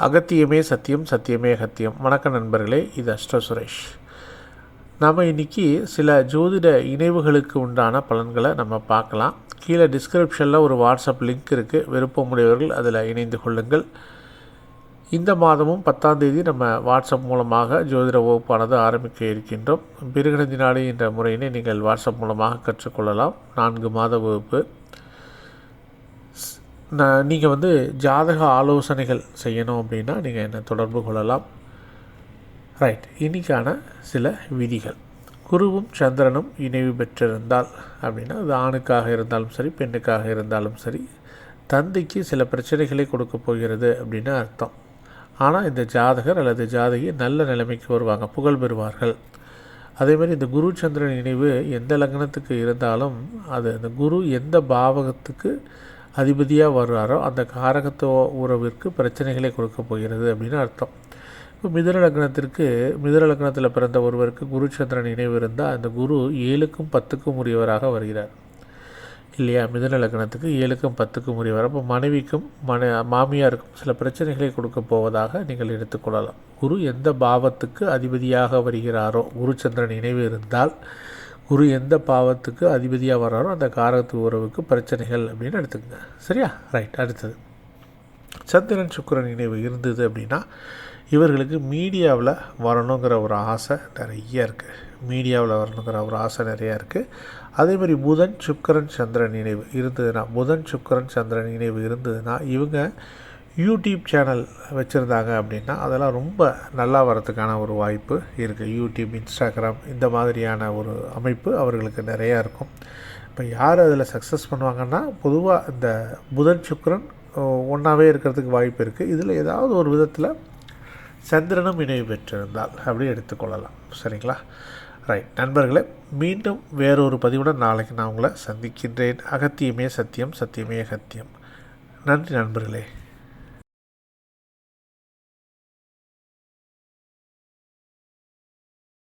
அகத்தியமே சத்தியம் சத்தியமே அகத்தியம். வணக்கம் நண்பர்களே இது அஷ்ட சுரேஷ். நாம் இன்றைக்கி சில ஜோதிட இணைவுகளுக்கு உண்டான பலன்களை நம்ம பார்க்கலாம். கீழே டிஸ்கிரிப்ஷனில் ஒரு வாட்ஸ்அப் லிங்க் இருக்குது விருப்பமுடையவர்கள் அதில் இணைந்து கொள்ளுங்கள். இந்த மாதமும் பத்தாம் தேதி நம்ம வாட்ஸ்அப் மூலமாக ஜோதிட வகுப்பானது ஆரம்பிக்க இருக்கின்றோம். பிருகணந்தி நாடு என்ற முறையினை நீங்கள் வாட்ஸ்அப் மூலமாக கற்றுக்கொள்ளலாம். நான்கு மாத வகுப்பு. நான் நீங்கள் வந்து ஜாதக ஆலோசனைகள் செய்யணும் அப்படின்னா நீங்கள் என்னை தொடர்பு கொள்ளலாம்? ரைட் இன்றைக்கான சில விதிகள். குருவும் சந்திரனும் இணைவு பெற்றிருந்தால் அப்படின்னா அது ஆணுக்காக இருந்தாலும் சரி பெண்ணுக்காக இருந்தாலும் சரி தந்தைக்கு சில பிரச்சனைகளை கொடுக்க போகிறது அப்படின்னு அர்த்தம். ஆனால் இந்த ஜாதகர் அல்லது ஜாதகி நல்ல நிலைமைக்கு வருவாங்க புகழ் பெறுவார்கள். அதேமாதிரி இந்த குரு சந்திரன் இணைவு எந்த லக்னத்துக்கு இருந்தாலும் அது அந்த குரு எந்த பாவகத்துக்கு அதிபதியாக வர்றாரோ அந்த காரகத்துவ உறவிற்கு பிரச்சனைகளை கொடுக்க போகிறது அப்படின்னு அர்த்தம். இப்போ மிதுன லக்னத்திற்கு லக்னத்தில் பிறந்த ஒருவருக்கு குரு சந்திரன் நினைவு இருந்தால் அந்த குரு ஏழுக்கும் பத்துக்கும் உரியவராக வருகிறார். இல்லையா? மிதுன லக்னத்துக்கு ஏழுக்கும் பத்துக்கும் உரியவர். அப்போ மனைவிக்கும் மன மாமியாருக்கும் சில பிரச்சனைகளை கொடுக்க போவதாக நீங்கள் எடுத்துக்கொள்ளலாம் குரு எந்த பாவத்துக்கு அதிபதியாக வருகிறாரோ குருச்சந்திரன் நினைவு இருந்தால் குரு எந்த பாவத்துக்கு அதிபதியாக வர்றாரோ அந்த காரகத்து உறவுக்கு பிரச்சனைகள் அப்படின்னு எடுத்துக்கங்க. சரியா? ரைட் அடுத்தது. சந்திரன் சுக்கரன் நினைவு இருந்தது அப்படின்னா இவர்களுக்கு மீடியாவில் வரணுங்கிற ஒரு ஆசை நிறைய இருக்குது மீடியாவில் வரணுங்கிற ஒரு ஆசை நிறையா இருக்குது அதேமாதிரி புதன் சுக்கரன் சந்திரன் நினைவு இருந்ததுன்னா புதன் சுக்கரன் சந்திரன் நினைவு இருந்ததுன்னா இவங்க யூடியூப் சேனல் வச்சுருந்தாங்க அப்படின்னா அதெல்லாம் ரொம்ப நல்லா வரத்துக்கான ஒரு வாய்ப்பு இருக்குது யூடியூப் இன்ஸ்டாகிராம் இந்த மாதிரியான ஒரு அமைப்பு அவர்களுக்கு நிறையா இருக்கும். இப்போ யார் அதில் சக்ஸஸ் பண்ணுவாங்கன்னா பொதுவாக இந்த புதன் சுக்கரன் ஒன்றாவே இருக்கிறதுக்கு வாய்ப்பு இருக்குது இதில் ஏதாவது ஒரு விதத்தில் சந்திரனும் இணைவு பெற்றிருந்தால் அப்படி எடுத்துக்கொள்ளலாம். சரிங்களா? ரைட் நண்பர்களே மீண்டும் வேறொரு பதிவுடன் நாளைக்கு நான் உங்களை சந்திக்கின்றேன். அகத்தியமே சத்தியம் சத்தியமே அகத்தியம். நன்றி நண்பர்களே.